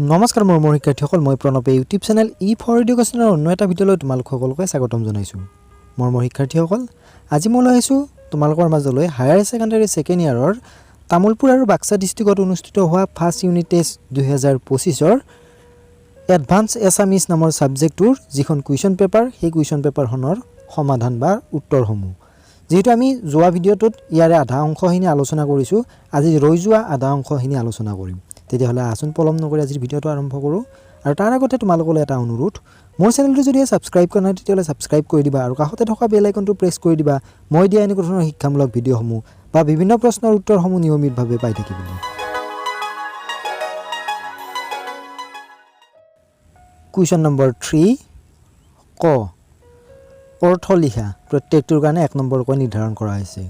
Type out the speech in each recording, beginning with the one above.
নমস্কাৰ মোৰ মোৰ শিক্ষাৰ্থীসকল মই প্ৰণৱে ইউটিউব চেনেল ই ফৰ এডুকেশ্যনৰ অন্য এটা ভিডিঅ'লৈ তোমালোক সকলোকে স্বাগতম জনাইছোঁ। মোৰ মোৰ শিক্ষাৰ্থীসকল আজি মই লৈ আহিছোঁ তোমালোকৰ মাজলৈ হায়াৰ ছেকেণ্ডেৰী ছেকেণ্ড ইয়াৰৰ তামোলপুৰ আৰু বাক্সা ডিষ্ট্ৰিক্টত অনুষ্ঠিত হোৱা ফাৰ্ষ্ট ইউনিট টেষ্ট দুহেজাৰ পঁচিছৰ এডভান্স এছামিজ নামৰ ছাবজেক্টটোৰ যিখন কুৱেশ্যন পেপাৰ সেই কুৱেশ্যন পেপাৰখনৰ সমাধান বা উত্তৰসমূহ। যিহেতু আমি যোৱা ভিডিঅ'টোত ইয়াৰে আধা অংশখিনি আলোচনা কৰিছোঁ আজি ৰৈ যোৱা আধা অংশখিনি আলোচনা কৰিম। তেতিয়াহ'লে আচোন পলম নকৰি আজিৰ ভিডিঅ'টো আৰম্ভ কৰোঁ। আৰু তাৰ আগতে তোমালোকলৈ এটা অনুৰোধ মোৰ চেনেলটো যদি ছাবস্ক্ৰাইব কৰা নাই তেতিয়াহ'লে ছাবস্ক্ৰাইব কৰি দিবা আৰু কাষতে থকা বেল আইকনটো প্ৰেছ কৰি দিবা। মই দিয়া এনেকুৱা ধৰণৰ শিক্ষামূলক ভিডিঅ'সমূহ বা বিভিন্ন প্ৰশ্নৰ উত্তৰসমূহ নিয়মিতভাৱে পাই থাকিবলৈ। কুৱেশ্যন নম্বৰ থ্ৰী ক। অৰ্থ লিখা প্ৰত্যেকটোৰ কাৰণে এক নম্বৰকৈ নিৰ্ধাৰণ কৰা হৈছে।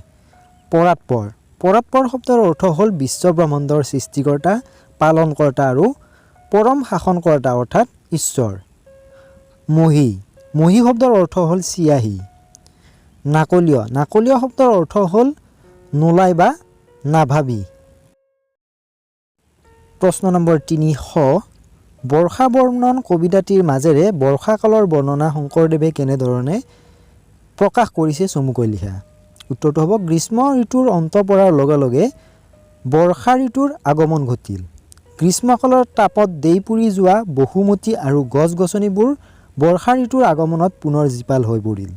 পৰাৎপৰ। পৰাৎপৰ শব্দৰ অৰ্থ হ'ল বিশ্ব ব্ৰহ্মাণ্ডৰ সৃষ্টিকৰ্তা পালনকৰ্তা আৰু পৰম শাসনকৰ্তা অৰ্থাৎ ঈশ্বৰ। মহী। মহী শব্দৰ অৰ্থ হ'ল চিয়াহী। নাকলীয়। নাকলীয় শব্দৰ অৰ্থ হ'ল নোলাই বা নাভাবি। প্ৰশ্ন নম্বৰ তিনি শ। বৰ্ষা বৰ্ণন কবিতাটিৰ মাজেৰে বৰ্ষাকালৰ বৰ্ণনা শংকৰদেৱে কেনেধৰণে প্ৰকাশ কৰিছে চমুকৈ লিখা। উত্তৰটো হ'ব গ্ৰীষ্ম ঋতুৰ অন্ত পৰাৰ লগে লগে বৰ্ষা ঋতুৰ আগমন ঘটিল। গ্ৰীষ্মকালৰ তাপত দেই পুৰি যোৱা বসুমতী আৰু গছ গছনিবোৰ বৰ্ষা ঋতুৰ আগমনত পুনৰ জীপাল হৈ পৰিল।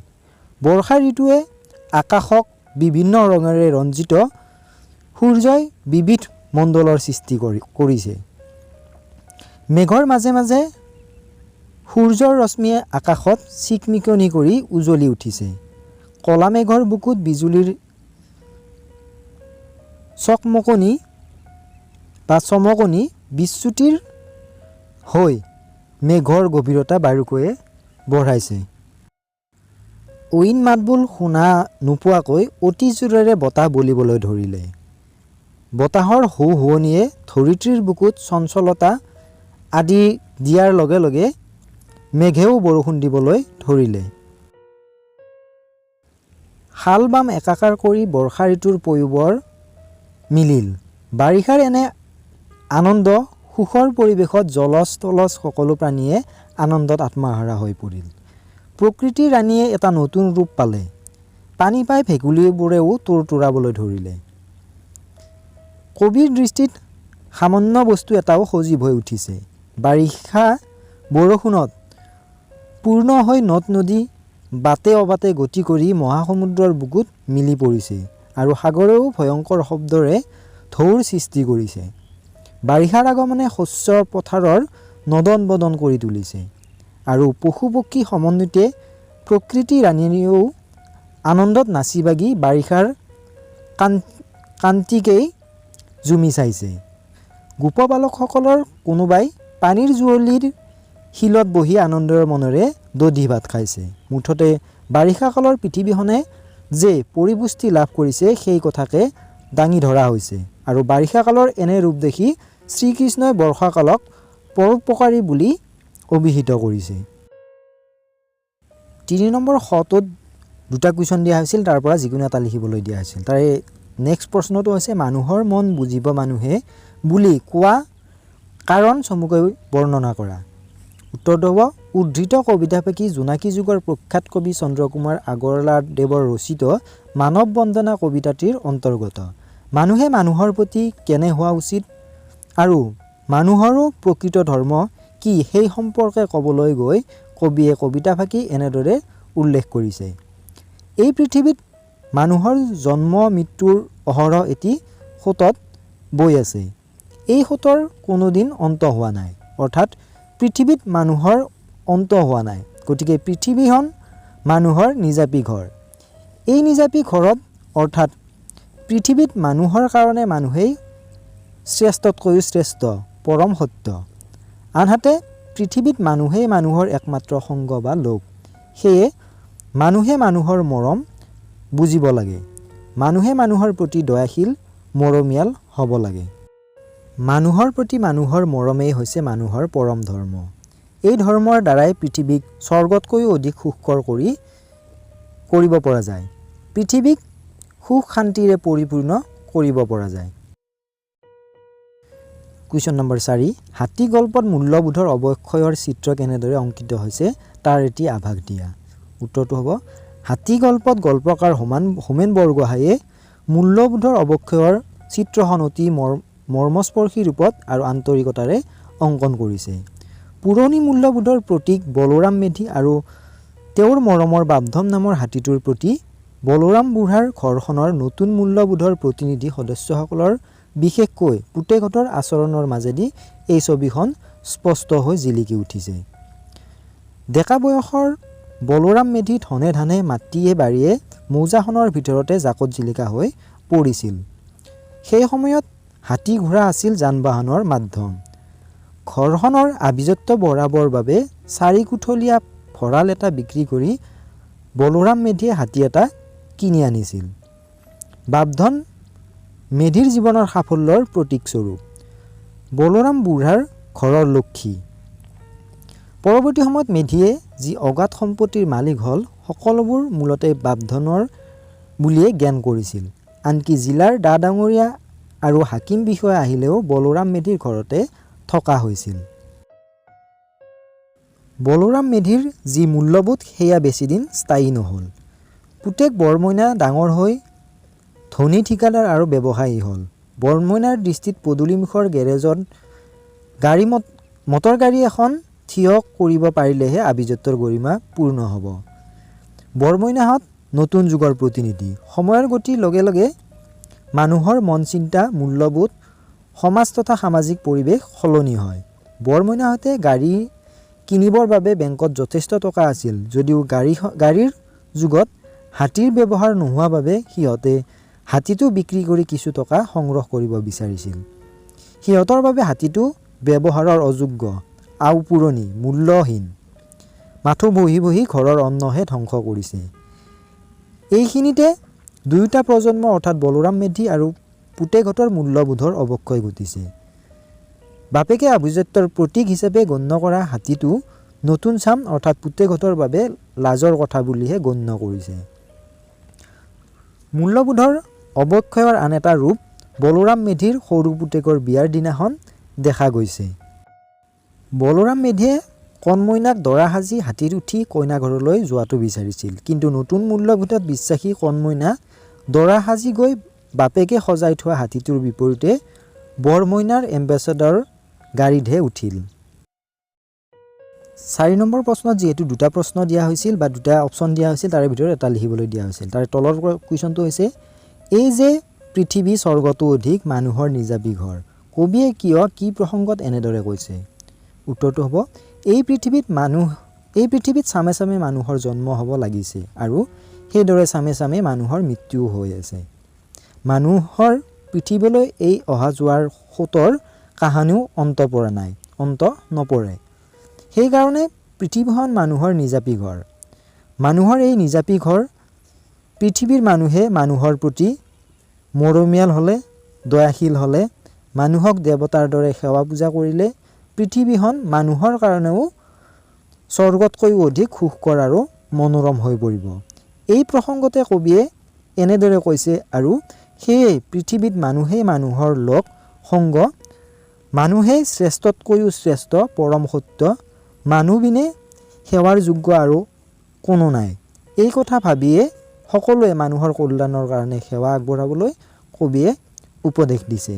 বৰ্ষা ঋতুৱে আকাশক বিভিন্ন ৰঙেৰে ৰঞ্জিত সূৰ্যই বিবিধ মণ্ডলৰ সৃষ্টি কৰি কৰিছে। মেঘৰ মাজে মাজে সূৰ্যৰ ৰশ্মিয়ে আকাশত চিকমিকনি কৰি উজ্বলি উঠিছে। কলা মেঘৰ বুকুত বিজুলীৰ চকমকনি বা চমকনি বিচ্যুতিৰ হৈ মেঘৰ গভীৰতা বাৰুকৈয়ে বঢ়াইছে। ঐন মাতবোল শুনা নোপোৱাকৈ অতি জোৰেৰে বতাহ বলিবলৈ ধৰিলে। বতাহৰ হৌ হোৱনিয়ে ধৰিত্ৰীৰ বুকুত চঞ্চলতা আদি দিয়াৰ লগে লগে মেঘেও বৰষুণ দিবলৈ ধৰিলে। শাল বাম একাকাৰ কৰি বৰ্ষা ঋতুৰ পয়োবৰ মিলিল। বাৰিষাৰ এনে আনন্দ সুখৰ পৰিৱেশত জলজ তলজ সকলো প্ৰাণীয়ে আনন্দত আত্মহাৰা হৈ পৰিল। প্ৰকৃতিৰ ৰাণীয়ে এটা নতুন ৰূপ পালে। পানী পাই ভেকুলীবোৰেও তোৰ তোৰাবলৈ ধৰিলে। কবিৰ দৃষ্টিত সামান্য বস্তু এটাও সজীৱ হৈ উঠিছে। বাৰিষা বৰষুণত পূৰ্ণ হৈ নদ নদী বাটে অবাটে গতি কৰি মহাসমুদ্ৰৰ বুকুত মিলি পৰিছে আৰু সাগৰেও ভয়ংকৰ শব্দৰে ঢৌৰ সৃষ্টি কৰিছে। বাৰিষাৰ আগমনে শস্য পথাৰৰ নদন বদন কৰি তুলিছে। আৰু পশু পক্ষী সমন্বিতে প্ৰকৃতি ৰাণীয়েও আনন্দত নাচি বাগি বাৰিষাৰ কান কান্তিকেই জুমি চাইছে। গোপবালকসকলৰ কোনোবাই পানীৰ জুৱলিৰ শিলত বহি আনন্দৰ মনেৰে দধি ভাত খাইছে। মুঠতে বাৰিষাকালৰ পৃথিৱীখনে যে পৰিপুষ্টি লাভ কৰিছে সেই কথাকে দাঙি ধৰা হৈছে। আৰু বাৰিষাকালৰ এনে ৰূপ দেখি শ্ৰীকৃষ্ণই বৰ্ষাকালক পৰোপকাৰী বুলি অভিহিত কৰিছে। তিনি নম্বৰ শটোত দুটা কুৱেশ্যন দিয়া হৈছিল তাৰ পৰা যিকোনো এটা লিখিবলৈ দিয়া হৈছিল। তাৰে নেক্সট প্ৰশ্নটো হৈছে মানুহৰ মন বুজিব মানুহে বুলি কোৱা কাৰণ চমুকৈ বৰ্ণনা কৰা। উত্তৰটো হ'ব উদ্ধৃত কবিতাফাকি জোনাকী যুগৰ প্ৰখ্যাত কবি চন্দ্ৰকুমাৰ আগৰৱালাদেৱৰ ৰচিত মানৱ বন্দনা কবিতাটিৰ অন্তৰ্গত। মানুহে মানুহৰ প্ৰতি কেনে হোৱা উচিত? আৰু মানুহৰো প্ৰকৃত ধৰ্ম কি সেই সম্পৰ্কে ক'বলৈ গৈ কবিয়ে কবিতাফাকি এনেদৰে উল্লেখ কৰিছে। এই পৃথিৱীত মানুহৰ জন্ম মৃত্যুৰ অহৰহ এটি সোঁতত বৈ আছে। এই সোঁতৰ কোনোদিন অন্ত হোৱা নাই অৰ্থাৎ পৃথিৱীত মানুহৰ অন্ত হোৱা নাই গতিকে পৃথিৱীখন মানুহৰ নিজাপি ঘৰ। এই নিজাপি ঘৰত অৰ্থাৎ পৃথিৱীত মানুহৰ কাৰণে মানুহেই শ্ৰেষ্ঠতকৈও শ্ৰেষ্ঠ পৰম সত্য। আনহাতে পৃথিৱীত মানুহেই মানুহৰ একমাত্ৰ সংগ বা লোক। সেয়ে মানুহে মানুহৰ মৰম বুজিব লাগে। মানুহে মানুহৰ প্ৰতি দয়াশীল মৰমীয়াল হ'ব লাগে। মানুহৰ প্ৰতি মানুহৰ মৰমেই হৈছে মানুহৰ পৰম ধৰ্ম। এই ধৰ্মৰ দ্বাৰাই পৃথিৱীক স্বৰ্গতকৈও অধিক সুখকৰ কৰি কৰিব পৰা যায়। পৃথিৱীক সুখ শান্তিৰে পৰিপূৰ্ণ কৰিব পৰা যায়। কুৱেশ্যন নম্বৰ চাৰি, হাতী গল্পত মূল্যবোধৰ অৱক্ষয়ৰ চিত্ৰ কেনেদৰে অংকিত হৈছে, তাৰ এটি আভাস দিয়া। উত্তৰটো হ'ব, হাতী গল্পত গল্পকাৰ হোমান, হোমেন বৰগোহাঁয়ে মূল্যবোধৰ অৱক্ষয়ৰ চিত্ৰখন অতি মৰ মৰ্মস্পৰ্শী ৰূপত আৰু আন্তৰিকতাৰে অংকন কৰিছে। পুৰণি মূল্যবোধৰ প্ৰতীক বলোৰাম মেধি আৰু তেওঁৰ মৰমৰ বাপধম নামৰ হাতীটোৰ প্ৰতি বলোৰাম বুঢ়াৰ ঘৰখনৰ নতুন মূল্যবোধৰ প্ৰতিনিধি সদস্যসকলৰ বিশেষকৈ পুতেকহঁতৰ আচৰণৰ মাজেদি এই ছবিখন স্পষ্ট হৈ জিলিকি উঠিছে। ডেকা বয়সৰ বলোৰাম মেধি ধনে ধানে মাটিয়ে বাৰীয়ে মৌজাখনৰ ভিতৰতে জাকত জিলিকা হৈ পৰিছিল। সেই সময়ত হাতী ঘোঁৰা আছিল যান বাহনৰ মাধ্যম। ঘৰখনৰ আভিজাত্য বঢ়াবৰ বাবে চাৰিকোঠলীয়া ভঁৰাল এটা বিক্ৰী কৰি বলোৰাম মেধিয়ে হাতী এটা কিনি আনিছিল। বাপধন মেধিৰ জীৱনৰ সাফল্যৰ প্ৰতীকস্বৰূপ বলোৰাম বুঢ়াৰ ঘৰৰ লক্ষী। পৰৱৰ্তী সময়ত মেধিয়ে যি অগাধ সম্পত্তিৰ মালিক হ'ল সকলোবোৰ মূলতে বাপধনৰ বুলিয়ে জ্ঞান কৰিছিল। আনকি জিলাৰ ডা ডাঙৰীয়া আৰু হাকিম বিষয়া আহিলেও বলোৰাম মেধিৰ ঘৰতে থকা হৈছিল। বলোৰাম মেধিৰ যি মূল্যবোধ সেয়া বেছিদিন স্থায়ী নহ'ল। পুতেক বৰমইনা ডাঙৰ হৈ ধনী ঠিকাদাৰ আৰু ব্যৱসায়ী হ'ল। বৰমইনাৰ দৃষ্টিত পদূলিমুখৰ গেৰেজত গাড়ী মট মটৰ গাড়ী এখন থিয় কৰিব পাৰিলেহে আভিজাত্যৰ গৰিমা পূৰ্ণ হ'ব। বৰমইনাহঁত নতুন যুগৰ প্ৰতিনিধি। সময়ৰ গতিৰ লগে লগে মানুহৰ মন চিন্তা মূল্যবোধ সমাজ তথা সামাজিক পৰিৱেশ সলনি হয়। বৰমইনাহঁতে গাড়ী কিনিবৰ বাবে বেংকত যথেষ্ট টকা আছিল। যদিও গাড়ী গাড়ীৰ যুগত হাতীৰ ব্যৱহাৰ নোহোৱা বাবে সিহঁতে হাতীটো বিক্ৰী কৰি কিছু টকা সংগ্ৰহ কৰিব বিচাৰিছিল। সিহঁতৰ বাবে হাতীটো ব্যৱহাৰৰ অযোগ্য আও পুৰণি মূল্যহীন। মাথো বহি বহি ঘৰৰ অন্নহে ধ্বংস কৰিছে। এইখিনিতে দুয়োটা প্ৰজন্ম অৰ্থাৎ বলোৰাম মেধি আৰু পুতেকহঁতৰ মূল্যবোধৰ অৱক্ষয় ঘটিছে। বাপেকে আভিজাত্যৰ প্ৰতীক হিচাপে গণ্য কৰা হাতীটো নতুন চাম অৰ্থাৎ পুতেকহঁতৰ বাবে লাজৰ কথা বুলিহে গণ্য কৰিছে। মূল্যবোধৰ অৱক্ষয়ৰ আন এটা ৰূপ বলোৰাম মেধিৰ সৰু পুতেকৰ বিয়াৰ দিনাখন দেখা গৈছে। বলোৰাম মেধিয়ে কণমইনাক দৰা সাজি হাতীত উঠি কইনা ঘৰলৈ যোৱাটো বিচাৰিছিল কিন্তু নতুন মূল্যবোধত বিশ্বাসী কণমইনা দৰা সাজি গৈ বাপেকে সজাই থোৱা হাতীটোৰ বিপৰীতে বৰমইনাৰ এম্বেচেডৰ গাড়ীতহে উঠিল। চাৰি নম্বৰ প্ৰশ্নত যিহেতু দুটা প্ৰশ্ন দিয়া হৈছিল বা দুটা অপশ্যন দিয়া হৈছিল তাৰে ভিতৰত এটা লিখিবলৈ দিয়া হৈছিল। তাৰে তলৰ কুৱেশ্যনটো হৈছে এই যে পৃথিৱী স্বৰ্গটো অধিক মানুহৰ নিজাবী ঘৰ কবিয়ে কিয় কি প্ৰসংগত এনেদৰে কৈছে? উত্তৰটো হ'ব এই পৃথিৱীত মানুহ এই পৃথিৱীত চামে চামে মানুহৰ জন্ম হ'ব লাগিছে আৰু সেইদৰে চামে চামে মানুহৰ মৃত্যুও হৈ আছে। মানুহৰ পৃথিৱীলৈ এই অহা যোৱাৰ সোঁতৰ কাহানিও অন্ত পৰা নাই অন্ত নপৰে। সেইকাৰণে পৃথিৱীখন মানুহৰ নিজাপী ঘৰ। মানুহৰ এই নিজাপী ঘৰ পৃথিৱীৰ মানুহে মানুহৰ প্ৰতি মৰমীয়াল হ'লে দয়াশীল হ'লে মানুহক দেৱতাৰ দৰে সেৱা পূজা কৰিলে পৃথিৱীখন মানুহৰ কাৰণেও স্বৰ্গতকৈও অধিক সুখকৰ আৰু মনোৰম হৈ পৰিব। এই প্ৰসংগতে কবিয়ে এনেদৰে কৈছে আৰু সেয়ে পৃথিৱীত মানুহেই মানুহৰ লগ সংগ মানুহেই শ্ৰেষ্ঠতকৈও শ্ৰেষ্ঠ পৰম সত্য মানুহ বিনে সেৱাৰ যোগ্য আৰু কোনো নাই। এই কথা ভাবিয়ে সকলোৱে মানুহৰ কল্যাণৰ কাৰণে সেৱা আগবঢ়াবলৈ কবিয়ে উপদেশ দিছে।